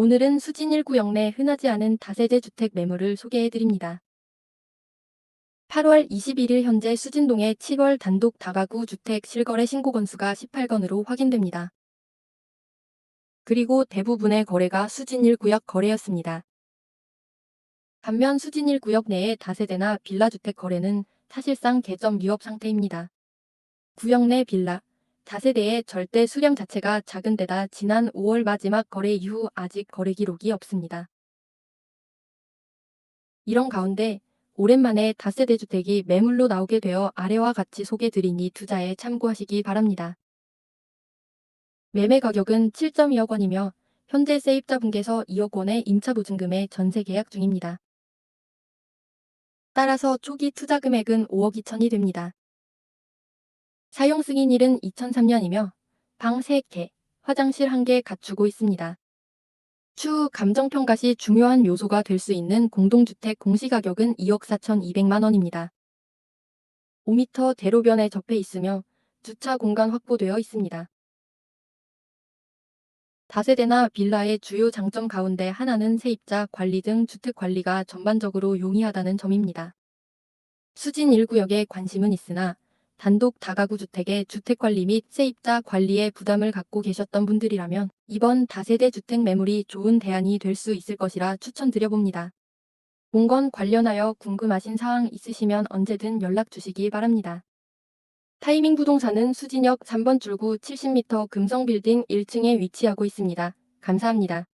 오늘은 수진 1구역 내 흔하지 않은 다세대 주택 매물을 소개해드립니다. 8월 21일 현재 수진동의 7월 단독 다가구 주택 실거래 신고 건수가 18건으로 확인됩니다. 그리고 대부분의 거래가 수진 1구역 거래였습니다. 반면 수진 1구역 내의 다세대나 빌라 주택 거래는 사실상 개점 미흡 상태입니다. 구역 내 빌라, 다세대의 절대 수량 자체가 작은 데다 지난 5월 마지막 거래 이후 아직 거래 기록이 없습니다. 이런 가운데 오랜만에 다세대 주택이 매물로 나오게 되어 아래와 같이 소개드리니 투자에 참고하시기 바랍니다. 매매 가격은 7.2억 원이며 현재 세입자분께서 2억 원의 임차 보증금에 전세 계약 중입니다. 따라서 초기 투자 금액은 5억 2천이 됩니다. 사용 승인일은 2003년이며 방 3개, 화장실 1개 갖추고 있습니다. 추후 감정평가 시 중요한 요소가 될 수 있는 공동주택 공시가격은 2억 4천2백만 원입니다. 5m 대로변에 접해 있으며 주차 공간 확보되어 있습니다. 다세대나 빌라의 주요 장점 가운데 하나는 세입자 관리 등 주택 관리가 전반적으로 용이하다는 점입니다. 수진 1구역에 관심은 있으나 단독 다가구 주택의 주택 관리 및 세입자 관리에 부담을 갖고 계셨던 분들이라면 이번 다세대 주택 매물이 좋은 대안이 될 수 있을 것이라 추천드려봅니다. 본건 관련하여 궁금하신 사항 있으시면 언제든 연락 주시기 바랍니다. 타이밍 부동산은 수진역 3번 출구 70m 금성빌딩 1층에 위치하고 있습니다. 감사합니다.